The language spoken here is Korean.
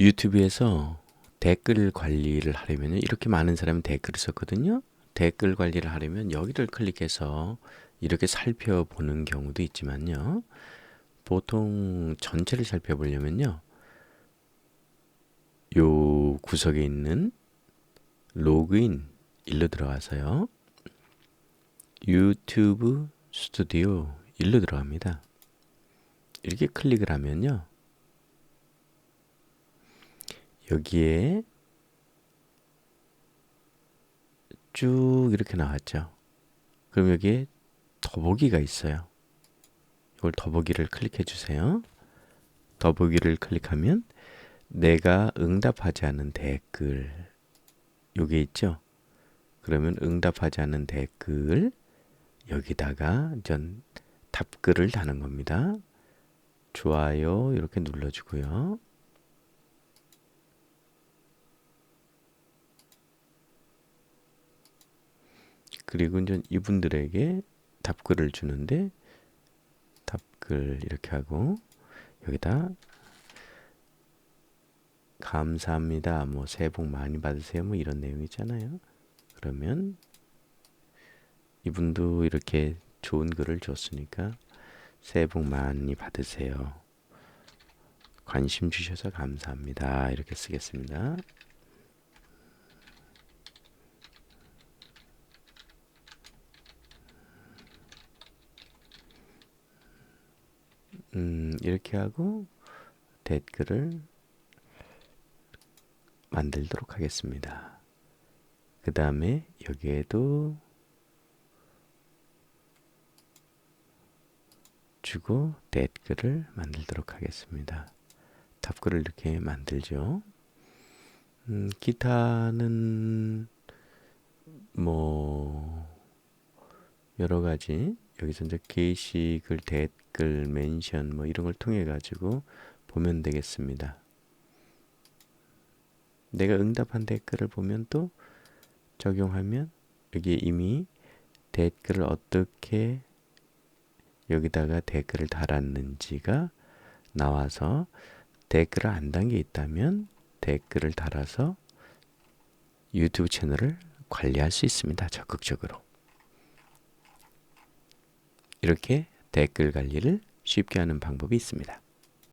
유튜브에서 댓글 관리를 하려면 이렇게 많은 사람이 댓글을 썼거든요. 댓글 관리를 하려면 여기를 클릭해서 이렇게 살펴보는 경우도 있지만요. 보통 전체를 살펴보려면요. 요 구석에 있는 로그인 일로 들어가서요. 유튜브 스튜디오 일로 들어갑니다. 이렇게 클릭을 하면요. 여기에 쭉 이렇게 나왔죠. 그럼 여기에 더보기가 있어요. 이걸 더보기를 클릭해 주세요. 더보기를 클릭하면 내가 응답하지 않은 댓글 요게 있죠. 그러면 응답하지 않은 댓글 여기다가 전 답글을 다는 겁니다. 좋아요 이렇게 눌러주고요. 그리고 이제 이분들에게 답글을 주는데 답글 이렇게 하고 여기다 감사합니다. 뭐 새해 복 많이 받으세요. 뭐 이런 내용 있잖아요. 그러면 이분도 이렇게 좋은 글을 줬으니까 새해 복 많이 받으세요. 관심 주셔서 감사합니다. 이렇게 쓰겠습니다. 음, 이렇게 하고 댓글을 만들도록 하겠습니다. 그 다음에 여기에도 주고 댓글을 만들도록 하겠습니다. 답글을 이렇게 만들죠. 음, 기타는 뭐 여러 가지 여기서 이제 게시글, 댓글, 멘션 뭐 이런 걸 통해 가지고 보면 되겠습니다. 내가 응답한 댓글을 보면 또 적용하면 여기 이미 댓글을 어떻게 여기다가 댓글을 달았는지가 나와서 댓글을 안 단 게 있다면 댓글을 달아서 유튜브 채널을 관리할 수 있습니다. 적극적으로. 이렇게 댓글 관리를 쉽게 하는 방법이 있습니다.